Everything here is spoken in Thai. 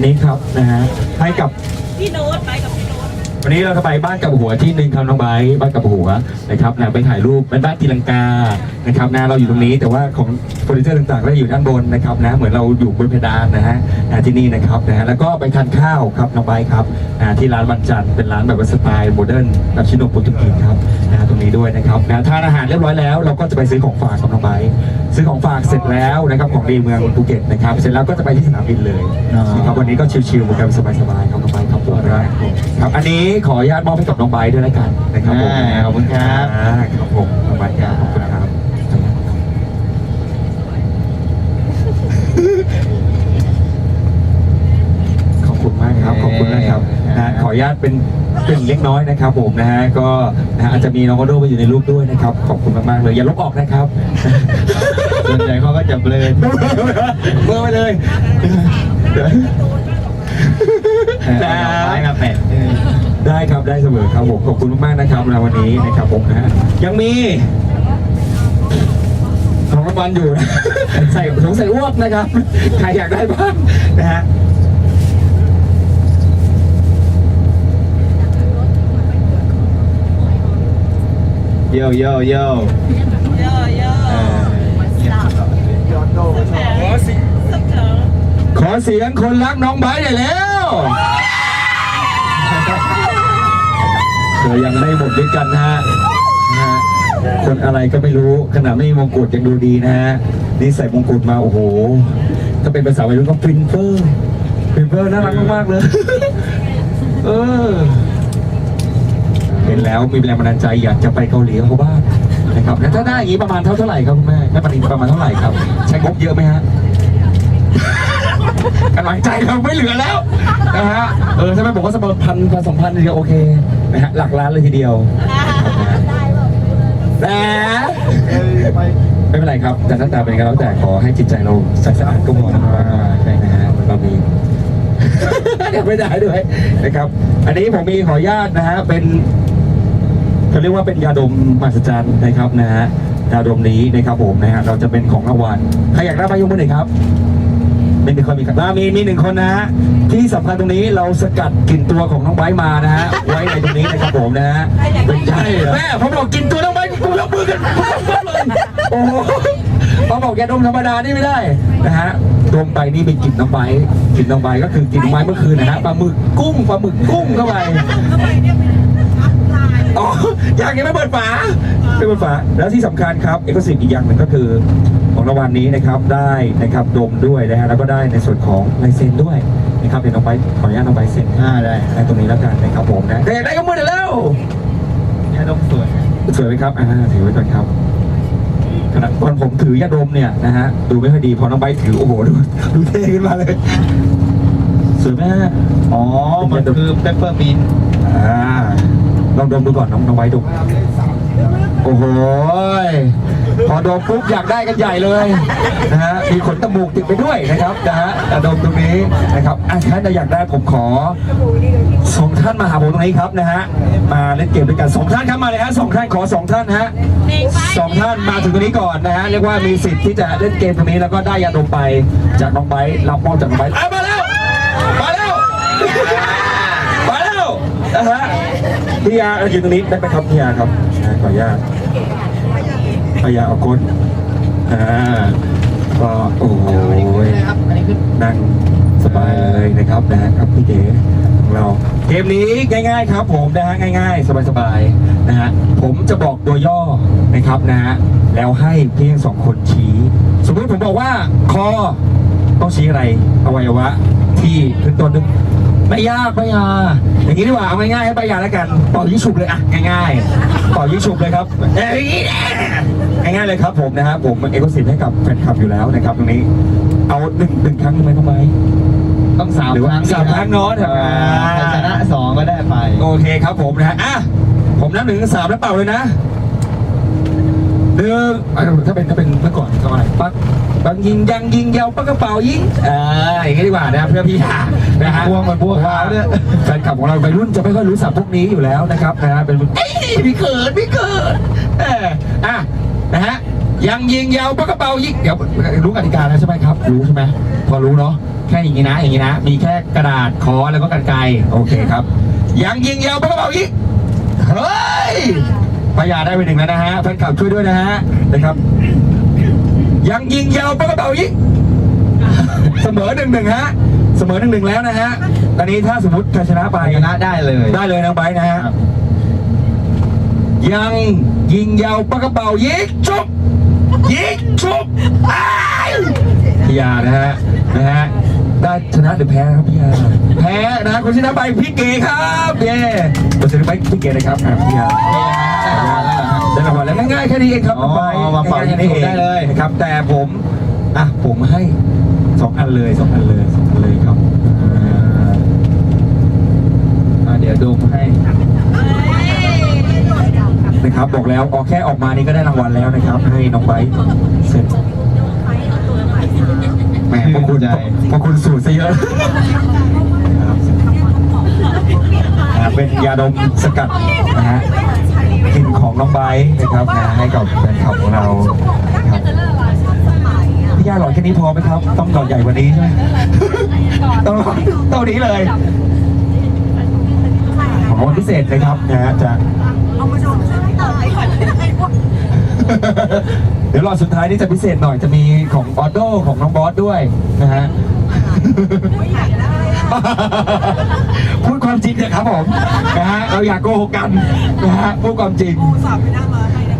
นนี้ครับนะฮะให้กับพี่โน้ตไปกับพี่โน้ตวันนี้เราจะไปบ้านกับหัวที่หนึ่งครับน้องไบร์ทบ้านกับหัวนะครับนะไปถ่ายรูปเป็นบ้านตีลังกานะครับนะเราอยู่ตรงนี้แต่ว่าของเฟอร์นิเจอร์ต่างๆก็อยู่ด้านบนนะครับนะเหมือนเราอยู่บนเพดานนะฮะนะที่นี่นะครับนะฮะแล้วก็ไปทานข้าวครับน้องไบร์ทครับนะที่ร้านวันจันทร์เป็นร้านแบบว่าสไตล์โมเดิร์นแบบชิโนโปรตุเกสครับ นะตรงนี้ด้วยนะครับนะทานอาหารเรียบร้อยแล้ว เราก็จะไปซื้อของฝากกับน้องไบร์ทซื้อของฝากเสร็จแล้วนะครับของดีเมืองภูเก็ตนะครับเสร็จแล้วก็จะไปที่สนามบินเลยอ๋อนะครับวันนี้ก็ชิลๆกันสบายๆครับน้องไบร์ทครับผมครับอันนี้ขออนุญาตมอบให้กับน้องไบร์ทด้วยแล้วกันนะครับผมอ่าขอบคุณครับอ่าครับผมน้องไบร์ทครับขอบคุณครับขอบคุณมากครับขอบคุณนะครับนะขออนุญาตเป็น เป็นเล็กน้อยนะครับผมนะฮะก็นะฮะอาจจะมีน้องโอโดมาอยู่ในรูปด้วยนะครับ ขอบคุณมากๆเลย อย่าลบออกนะครับ ส่วนใหญ่เขาก็จะเบลอเบอร์ไปเลยแต่เอาไม้มาแปะเออได้ครับได้เสมอครับผมขอบคุณมากๆนะครับในวันนี้นะครับผมนะฮะยังมีของรางวัลอยู่นะใส่สงสัยอ้วกนะครับ ใครอยากได้บ้างนะฮะ โยโยโยเยอะเยอะเออเงียบตลอดเลยสักแผงสักเถอะขอเสียงคนรักน้องไบร์ทหน่อยแล้วเธอยังไม่หมดด้วยกันนะฮะนะฮะคนอะไรก็ไม่รู้ขนาดไม่มีมงกุฎยังดูดีนะฮะนี่ใส่มงกุฎมาโอ้โห ถ้าเป็นภาษาวัยรุ่นก็ฟินเฟอร์ฟินเฟอร์น่ารักมากๆเลย เออเห็น แล้วมีแรงบันดาลใจอยากจะไปเกาหลีกับเขาบ้างนะครับแล้วถ้าได้อย่างนี้ประมาณเท่าเท่าไหร่ครับคุณแม่แม่ปรินประมาณเท่าไหร่ครับ ใช้งบเยอะไหมฮะกำลังใจเราไม่เหลือแล้วนะฮะเออใช่ไหมบอกว่าสมมติพันพันสองพันเดียวโอเคนะฮะหลักล้านเลยทีเดียวแต่ไม่เป็นไรครับแต่หน้าตาเป็นไงก็แล้วแต่ขอให้จิตใจเราใสสะอาดก็พอนะครับใช่นะฮะเรามีเดี๋ยวไม่ได้ด้วยนะครับ อันนี้ผมมีขออนุญาตนะฮะเป็น เขาเรียกว่าเป็นยาดมมหัศจรรย์นะครับนะฮะยาดมนี้นะครับผมนะฮะเราจะเป็นของรางวัลใครอยากได้ไปยกมือหน่อยครับไม่มีคนมีครับมีมีหนึ่งคนนะฮะที่สำคัญตรงนี้เราสกัดกลิ่นตัวของน้องไบร์ทมานะฮะไว้ในตรงนี้นะครับผมนะฮะเป็นใช่แม่ผมบอกกลิ่นตัวน้องไบร์ทกูยกมือกันโอ้โหพอบอกแกดมธรรมดานี่ไม่ได้นะฮะดมไปนี่เป็นกลิ่นน้องไบร์ทกลิ่นน้องไบร์ทก็คือกลิ่นน้องไบร์ทเมื่อคืนนะฮะปลาหมึกกุ้งปลาหมึกกุ้งเข้าไป อัพไลน์อ๋ออยากยังไม่เปิดฝาไม่เปิดฝา แล้วที่สำคัญครับเอกสิทธิ์อีกอย่างหนึ่งก็คือของรางวัลนี้นะครับได้นะครับดมด้วยนะฮะแล้วก็ได้ในส่วนของลายเซ็นด้วยนะครับเดี๋ยวน้องไปขออนุญาตน้องไปเซ็นอ่าได้ในตรงนี้แล้วกันนะครับผมนะแต่อยากได้ก็มือเดี๋ยวแล้วยาดมสวยสวยไหมครับ อ่า ถือไว้ก่อนครับขณะตอนผมถือยาดมเนี่ยนะฮะ ดูไม่ค่อยดี พอน้องใบถือ โอ้โห ดูดูเท่ขึ้นมาเลย สวยไหมฮะ อ๋อ มันคือเปปเปอร์มินอ่า ลองดมดูก่อนน้องน้องไว้ดมโอ้โหพอดมปุ๊บอยากได้กันใหญ่เลยนะฮะมีขนตะมูกติดไปด้วยนะครับนะฮะอะดมตรงนี้นะครับอะท่านจะอยากได้ผมขอสองท่านมาหาผมตรงนี้ครับนะฮะมาเล่นเกมด้วยกันสองท่านครับมาเลยฮะสองท่านขอสองท่านฮะสองท่านมาถึงตรงนี้ก่อนนะฮะเรียกว่ามีสิทธิ์ที่จะเล่นเกมตรงนี้แล้วก็ได้ยาดมไปจากน้องไบรับมอบจากน้องไบรมาแล้วมาแล้วมาแล้วนะฮะ พี่ยาเอาอยู่ตรงนี้ได้ไหมครับพี่ยาครับนะขออนุญาตพี่ยาเอาก้นอ่าก็โอ้โหครับนี่คือนั่งสบายเลยนะครับนะฮะครับพี่เก๋ของเราเกมนี้ง่าย ๆ ครับ ผมนะฮะง่าย ๆ สบายๆนะฮะผมจะบอกตัวย่อนะครับนะฮะแล้วให้เพียงสองคนชี้ สมมติผมบอกว่าคอต้องชี้อะไรอวัยวะที่ขึ้นต้นด้วย ไม่ยากไม่ยากอย่างนี้ดีกว่าเอาง่ายๆให้ไปยาแล้วกันเป่ายิงฉุบเลยอะง่ายๆเป่ายิงฉุบเลยครับเอ้ยง่ายๆเลยครับผมนะฮะผมเอกสิทธิ์ให้กับแฟนคลับอยู่แล้วนะครับตรงนี้เอาหนึ่งหนึ่งครั้งได้ไหมทำไมต้องสามหรือว่าครั้งสามครั้งเนอะอ่าใครชนะสองก็ได้ไปโอเคครับผมนะฮะอะผมนับหนึ่งถึงสามแล้วเป่าเลยนะ หนึ่งอะถ้าเป็นถ้าเป็นเมื่อก่อนก็อะไรปักปักยิงยังยิงยาวปักกระเป๋ายิงเอ่าอย่างนี้ดีกว่านะเพื่อพี่หานะฮะพวงมันพวงขาเนี่ยแฟนคลับของเราวัยรุ่นจะไม่ค่อยรู้ศัพท์พวกนี้อยู่แล้วนะครับนะฮะเป็นเอ้ยพี่เขินพี่เขินเอออะนะฮะยังยิงยาวปักกระเป๋ายิงเดี๋ยวรู้กติกาแล้วใช่ไหมครับ รู้ใช่ไหมพอรู้เนาะแค่อย่างนี้นะอย่างนี้นะ มีแค่กระดาษคอแล้วก็กันไกรโอเคครับ ยังยิงยาวปากกระเป๋าอีกเฮ้ย พยาได้ไปหนึ่งแล้วนะฮะแฟนคลับช่วยด้วยนะฮะนะครับ ยังยิงยาวปากกระเป๋าอีกเสมอหนึ่งหนึ่งฮะเสมอหนึ่งหนึ่งแล้วนะฮะตอนนี้ถ้าสมมติใครชนะไปชนะได้เลย ได้เลยนะไบร์ทนะฮะครับยังยิงยาวปากกระเป๋ายิงชุบยิงชุบอ้ายพี่ยานะฮะนะฮะได้ชนะหรือแพ้ครับพี่ยาแพ้นะคนชนะไปพี่เก๋ครับ เย้มาชนะไปพี่เก๋เลยครับอะพี่ยาได้รา งวัลแล้วง่ายๆแค่นี้เองครับอ๋อไปมาเป่าง่ายๆแค่นี้เองได้เลยนะครับ แต่ผมอะผมให้สองอันเลยสองอันเลยสองอันเลยครับอ่าอ่าเดี๋ยวดมให้นะครับบอกแล้วออกแค่ออกมานี่ก็ได้รางวัลแล้วนะครับ ให้น้องไบร์ทเสร็จแหมพวกคุณใจพวกคุณสูตรซะเยอะนะครับอ่าเป็นยาดมสกัดนะฮะ กลิ่นของน้องไบร์ทนะครับนะให้กับแฟนคลับของเราครับพี่ยาหลอดแค่นี้พอไหมครับ ต้องหลอดใหญ่กว่านี้ใช่ไหม ต้องหลอดเท่านี้เลยของรางวัลพิเศษนะครับนะฮะจะเอามาโดนเครื่องให้ตายก่อนไอ้พวกเดี๋ยวรอบสุดท้ายนี่จะพิเศษหน่อยจะมีของออโต้ของน้องบอสด้วยนะฮะ ไม่อยากได้อะ พูดความจริงเถอะครับผมนะฮะเราอยากโกหกกันนะฮะพูดความจริง กูสอบไปนั่งมาให้นะ